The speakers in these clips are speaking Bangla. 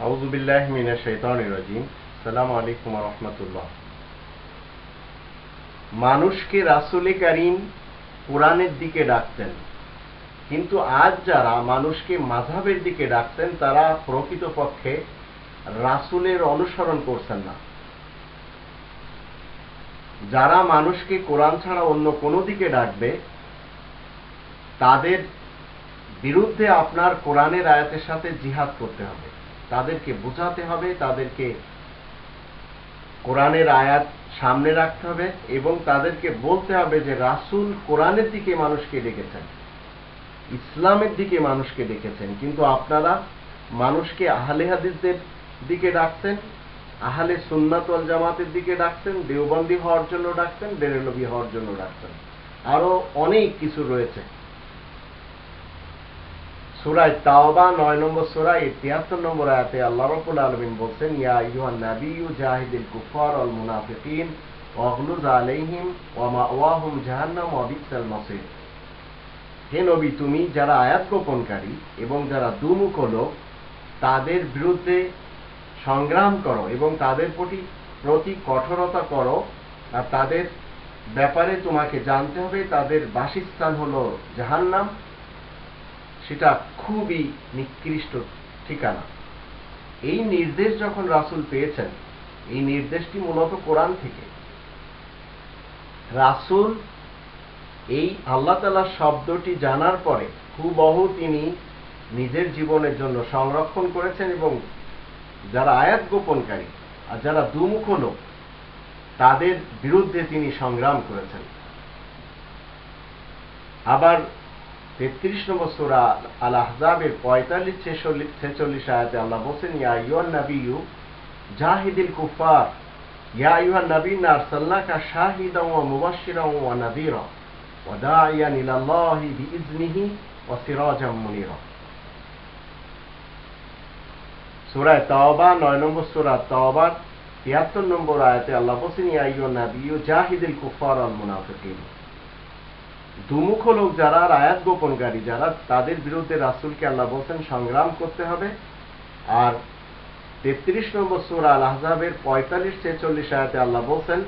আউজুবিল্লাহ মিনা শৈতানির রাজিম। সালাম আলাইকুম রহমতুল্লাহ। মানুষকে রাসুলে কারিম কোরআনের দিকে ডাকতেন, কিন্তু আজ যারা মানুষকে মাঝাবের দিকে ডাকছেন তারা প্রকৃতপক্ষে রাসুলের অনুসরণ করছেন না। যারা মানুষকে কোরআন ছাড়া অন্য কোনো দিকে ডাকবে, তাদের বিরুদ্ধে আপনার কোরআনের আয়াতের সাথে জিহাদ করতে হবে। তাদেরকে বোঝাতে হবে, তাদেরকে কোরআনের আয়াত সামনে রাখতে হবে এবং তাদেরকে বলতে হবে যে রাসুল কোরআনের দিকে মানুষকে ডেকেছেন, ইসলামের দিকে মানুষকে ডেকেছেন। কিন্তু আপনারা মানুষকে আহলে হাদিসদের দিকে ডাকছেন, আহলে সুন্নাত ওয়াল জামাতের দিকে ডাকছেন, দেওবন্দি হওয়ার জন্য ডাকছেন বেরেলবি হওয়ার জন্য ডাকছেন। আরও অনেক কিছু রয়েছে। তাওবা নয় নম্বর তিয়াত্তর নম্বর আয়াতে আল্লাহ আলমিন বলছেন, ইয়া ইউহান জাহিদিল কুফার অল মুনাফিকিন আলাইহিম ওয়া মাওয়াহুম জাহান্নাম ওয়া বিসাল মাসির। হে নবী, তুমি যারা আয়াত গোপনকারী এবং যারা দুমুখ তাদের বিরুদ্ধে সংগ্রাম করো এবং তাদের প্রতি প্রতি কঠোরতা করো, আর তাদের ব্যাপারে তোমাকে জানতে হবে, তাদের বাসস্থান হলো জাহান্নাম সেটা খুবই নিকৃষ্ট ঠিকানা। এই নির্দেশ যখন রাসুল পেয়েছেন, এই নির্দেশটি মূলত কোরআন থেকে। রাসুল এই আল্লাহ তালা শব্দটি জানার পরে হুবহু তিনি নিজের জীবনের জন্য সংরক্ষণ করেছেন এবং যারা আয়াত গোপনকারী আর যারা দুমুখ লোক, তাদের বিরুদ্ধে তিনি সংগ্রাম করেছেন। আবার তেত্রিশ নম্বর সুরা আল আহজাবের পঁয়তাল্লিশ, ছেচল্লিশ ছেচল্লিশ আয়াতে আল্লাহ বলছেন, ইয়া ইউয়ান নাবিয়ু জাহিদিল কুফার ইয়া ইউহান নবী আরসালনাকা শাহিদাও ওয়া মুবাশশিরাও ওয়া নাযীরা তাওবা 9 নম্বর সূরা তাওবার 73 নম্বর আয়াতে আল্লাহ বলছেন, ইয়া ইউহান জাহিদিল কুফার ওয়াল মুনাফিকিন দুমুখ লোক যারা আর আয়াত গোপনকারী যারা, তাদের বিরুদ্ধে রাসুলকে আল্লাহ বলছেন, সংগ্রাম করতে হবে। আর তেত্রিশ নম্বর সুরা আল আহজাবের পঁয়তাল্লিশ ছেচল্লিশ আয়াতে আল্লাহ বলছেন,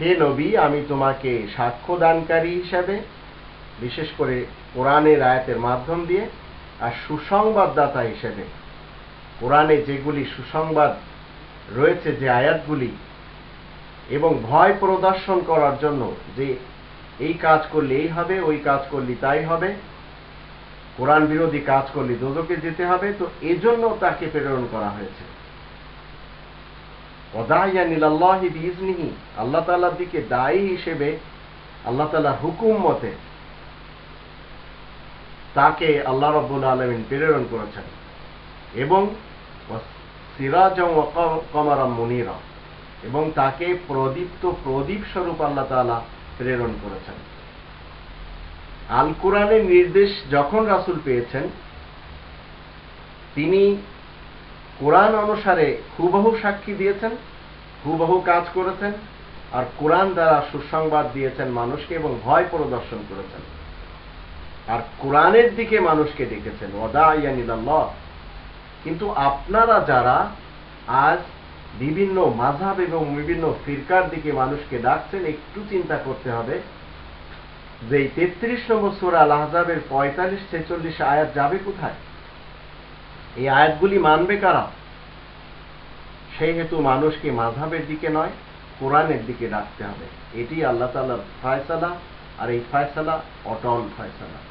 হে নবী, আমি তোমাকে সাক্ষ্য দানকারী হিসাবে, বিশেষ করে কোরআনের আয়াতের মাধ্যম দিয়ে, আর সুসংবাদদাতা হিসেবে, কোরআনে যেগুলি সুসংবাদ রয়েছে, যে আয়াতগুলি, এবং ভয় প্রদর্শন করার জন্য যে এই কাজ করলে এই হবে, ওই কাজ করলে তাই হবে। কোরআন বিরোধী কাজ করলে দোজকে যেতে হবে, তো এজন্য তাকে প্রেরণ করা হয়েছে। আল্লাহ তালার দিকে দায়ী হিসেবে আল্লাহ তালার হুকুম মতে তাকে আল্লাহ রব্বুল আলমিন প্রেরণ করেছেন। এবং সিরাজ কমারাম মনিরা। এবং তাকে প্রদীপ্ত প্রদীপ স্বরূপ আল্লাহ তালা প্রেরণ করেছেন। আল কোরআনের নির্দেশ যখন রাসুল পেয়েছেন, তিনি কোরআন অনুসারে হুবহু সাক্ষী দিয়েছেন, হুবহু কাজ করেছেন, আর কোরআন দ্বারা সুসংবাদ দিয়েছেন মানুষকে এবং ভয় প্রদর্শন করেছেন। আর কোরআনের দিকে মানুষকে ডেকেছেন ওদা ইয়ানিল্লাহ কিন্তু আপনারা যারা আজ বিভিন্ন মাঝাব এবং বিভিন্ন ফিরকার দিকে মানুষকে ডাকছেন, একটু চিন্তা করতে হবে। যে এই তেত্রিশ নম্বর সুরা আহজাবের পঁয়তাল্লিশ, ছেচল্লিশ আয়াত যাবে কোথায়? এই আয়াতগুলি মানবে কারা? সেই হেতু মানুষকে মাঝাবের দিকে নয়, কোরআনের দিকে ডাকতে হবে। এটি আল্লাহ তালার ফায়সালা, আর এই ফায়সালা অটল ফায়সালা।